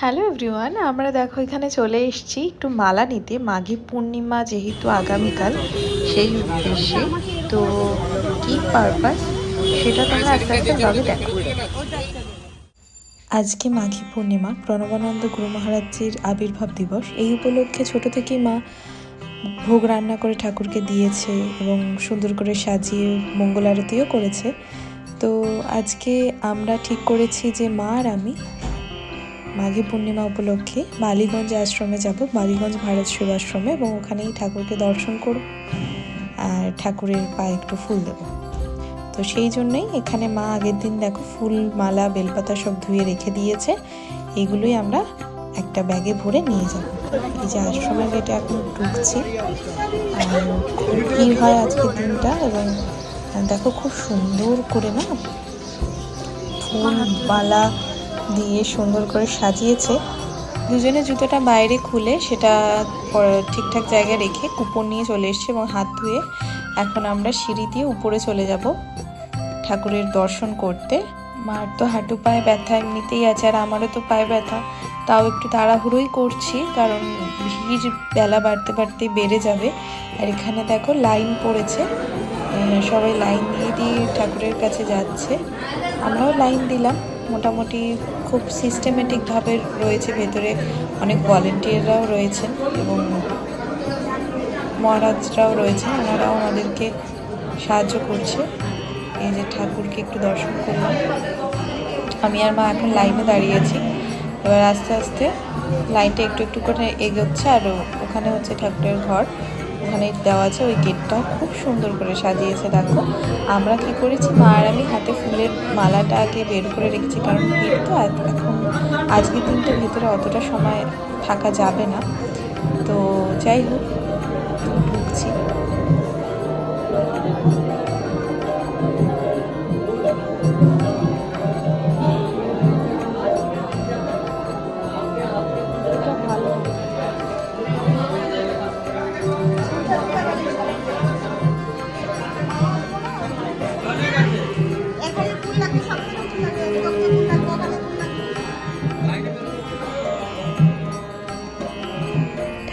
Hello everyone আমরা দেখো, এখানে চলে এসেছি একটু মালা নিতে। মাঘী পূর্ণিমা যেহেতু আগামীকাল, সেই উদ্দেশ্যে। তো কি পারপাস সেটা তোমরা আস্তে আস্তে ব্লগে দেখো আজকে মাঘী পূর্ণিমা, প্রণবানন্দ গুরু মহারাজজির আবির্ভাব দিবস। এই উপলক্ষে ছোট থেকেই মা ভোগ রান্না করে ঠাকুরকে দিয়েছে এবং সুন্দর করে সাজিয়ে মঙ্গল আরতিও করেছে। তো আজকে আমরা ঠিক করেছি যে মা আর আমি মাঘী পূর্ণিমা উপলক্ষে বালিগঞ্জ আশ্রমে যাব। বালিগঞ্জ ভারত সেবাশ্রমে এবং ওখানেই ঠাকুরকে দর্শন করব। আর ঠাকুরের পায়ে একটু ফুল দেব। তো সেই জন্যই এখানে মা আগের দিন দেখো ফুল, মালা, বেলপাতা সব ধুয়ে রেখে দিয়েছে। এইগুলোই আমরা একটা ব্যাগে ভরে নিয়ে যাব। এই যে আশ্রমের গেটে এখন ঢুকছি। আর হয় আজকের দিনটা এবং দেখো খুব সুন্দর করে না ফুল, মালা দিয়ে সুন্দর করে সাজিয়েছে। দুজনে জুতোটা বাইরে খুলে সেটা ঠিকঠাক জায়গায় রেখে কুপন নিয়ে চলে এসছে এবং হাত ধুয়ে এখন আমরা সিঁড়ি দিয়ে উপরে চলে যাব ঠাকুরের দর্শন করতে। মার তো হাঁটু পায়ে ব্যথা এমনিতেই আছে, আর আমারও তো পায়ে ব্যথা। তাও একটু তাড়াহুড়োই করছি, কারণ ভিড় বেলা বাড়তে বাড়তে বেড়ে যাবে। আর এখানে দেখো লাইন পড়েছে সবাই লাইন দিয়ে দিয়ে ঠাকুরের কাছে যাচ্ছে। আমরাও লাইন দিলাম। মোটামুটি খুব সিস্টেমেটিকভাবে রয়েছে ভেতরে। অনেক ভলেন্টিয়াররাও রয়েছেন এবং মহারাজরাও রয়েছেন। ওনারাও আমাদেরকে সাহায্য করছে। এই যে ঠাকুরকে একটু দর্শন করলাম। আমি আর মা এখন লাইনে দাঁড়িয়েছি এবার আস্তে আস্তে লাইনটা একটু একটু করে এগোচ্ছে আর ওখানে হচ্ছে ঠাকুরের ঘর। ওখানে দেওয়া আছে ওই গেটটাও খুব সুন্দর করে সাজিয়েছে, দেখো। আমরা কি করেছি, মা আর আমি হাতে ফুলের মালাটা আগে বের করে রেখেছি, কারণ ভিড় তো এখন আজকের দিনটা ভেতরে অতটা সময় থাকা যাবে না। তো যাই হোক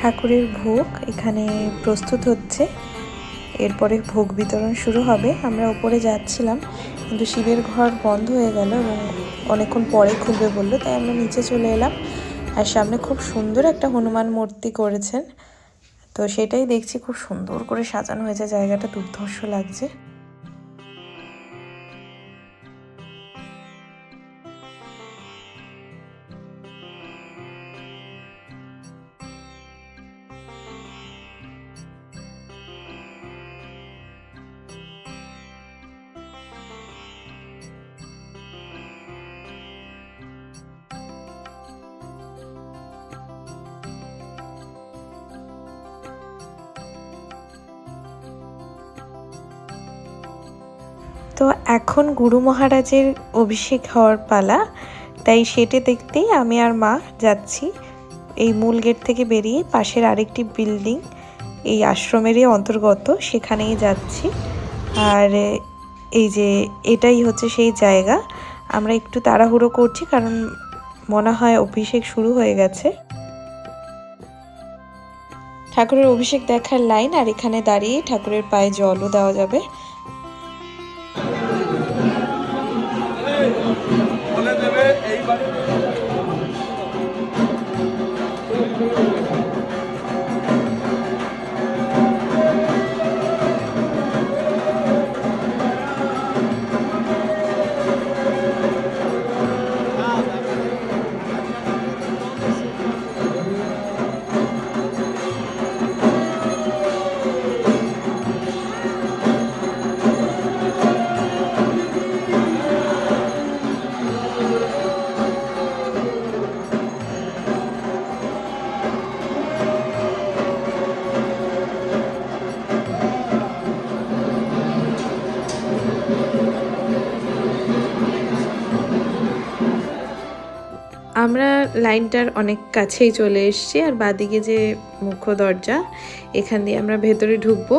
ঠাকুরের ভোগ এখানে প্রস্তুত হচ্ছে। এরপরে ভোগ বিতরণ শুরু হবে। আমরা উপরে যাচ্ছিলাম, কিন্তু শিবের ঘর বন্ধ হয়ে গেল এবং অনেকক্ষণ পরে খুলবে বলল, তাই আমরা নিচে চলে এলাম। আর সামনে খুব সুন্দর একটা হনুমান মূর্তি করেছেন। তো সেটাই দেখছি খুব সুন্দর করে সাজানো হয়েছে, জায়গাটা দুর্ধর্ষ লাগছে। তো এখন গুরু মহারাজের অভিষেক হওয়ার পালা, তাই সেটে দেখতেই আমি আর মা যাচ্ছি এই মূল গেট থেকে বেরিয়ে পাশের আরেকটি বিল্ডিং, এই আশ্রমেরই অন্তর্গত, সেখানেই যাচ্ছি। আর এই যে এটাই হচ্ছে সেই জায়গা, আমরা একটু তাড়াহুড়ো করছি কারণ মনে হয় অভিষেক শুরু হয়ে গেছে। ঠাকুরের অভিষেক দেখার লাইন আর এখানে দাঁড়িয়ে ঠাকুরের পায়ে জলও দেওয়া যাবে। আমরা লাইনটার অনেক কাছেই চলে এসেছি আর বাদিকে যে মুখ্য দরজা, এখান দিয়ে আমরা ভেতরে ঢুকবো।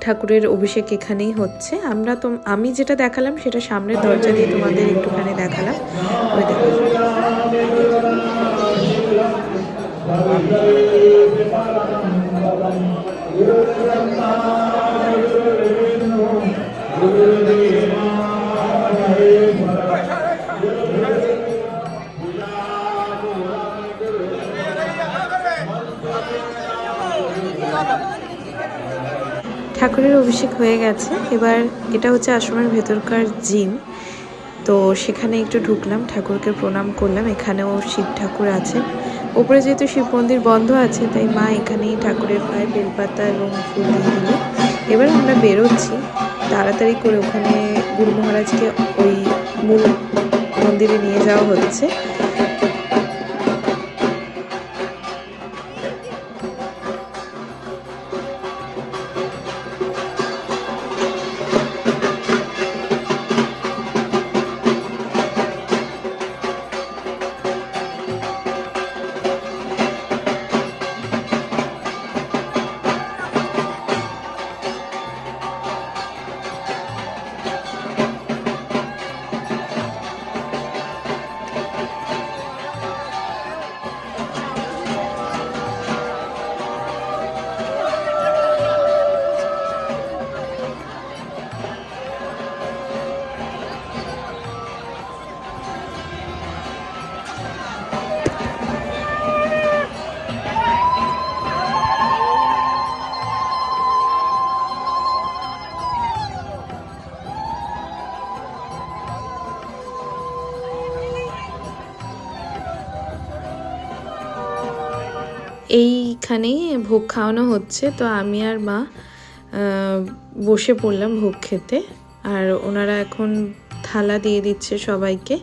ঠাকুরের অভিষেক এখানেই হচ্ছে। আমরা তো, আমি যেটা দেখালাম সেটা সামনের দরজা দিয়ে তোমাদের একটুখানি দেখালাম। ওই দেখো। হয়ে গেছে। এবার এটা হচ্ছে আশ্রমের ভেতরকার জিম তো সেখানে একটু ঢুকলাম, ঠাকুরকে প্রণাম করলাম। এখানেও শিব ঠাকুর আছে ওপরে যেহেতু শিব মন্দির বন্ধ আছে, তাই মা এখানেই ঠাকুরের পায়ে বেলপাতা এবং ফুল দিয়ে দিল এবার আমরা বেরোচ্ছি। তাড়াতাড়ি করে ওখানে গুরু মহারাজকে ওই মূল মন্দিরে নিয়ে যাওয়া হচ্ছে। এইখানেই ভোগ খাওয়ানো হচ্ছে। তো আমি আর মা বসে পড়লাম ভোগ খেতে। আর ওনারা এখন থালা দিয়ে দিচ্ছে সবাইকে।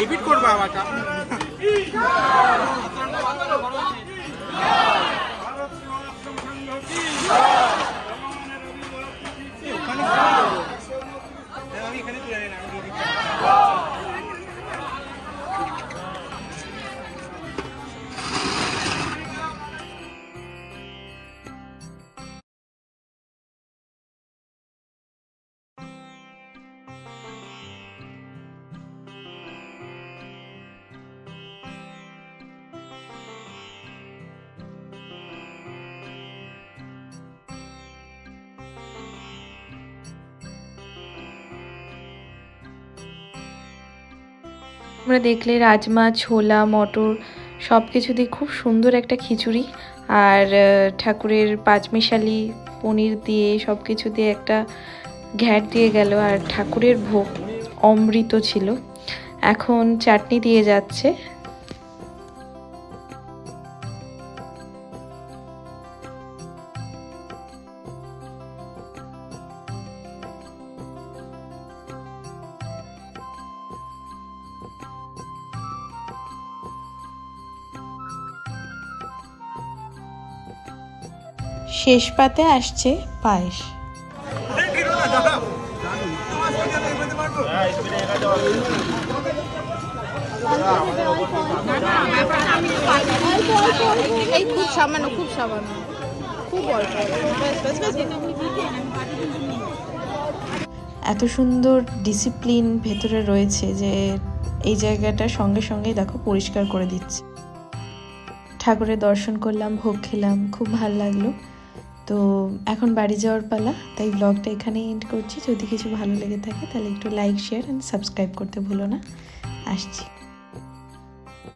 রিপিট করবা আমারটা আমরা দেখলে রাজমা, ছোলা, মটর সব কিছু দিয়ে খুব সুন্দর একটা খিচুড়ি। আর ঠাকুরের পাঁচমিশালি পনির দিয়ে সব কিছু দিয়ে একটা ঘ্যাট দিয়ে গেল। আর ঠাকুরের ভোগ অমৃত ছিল। এখন চাটনি দিয়ে যাচ্ছে। শেষ পাতে আসছে পায়েস। এই খুব সামান্য খুব সামান্য। খুব অল্প। ব্যাস, ব্যাস, ব্যাস, ব্যাস। এত সুন্দর ডিসিপ্লিন ভেতরে রয়েছে যে এই জায়গাটা সঙ্গে সঙ্গেই দেখো পরিষ্কার করে দিচ্ছে। ঠাকুরের দর্শন করলাম ভোগ খেলাম খুব ভালো লাগল। তো এখন বাড়ি যাওয়ার পালা, তাই ব্লগটা এখানেই এন্ড করছি। যদি কিছু ভালো লেগে থাকে, তাহলে একটু লাইক শেয়ার অ্যান্ড সাবস্ক্রাইব করতে ভুলো না। আসছি।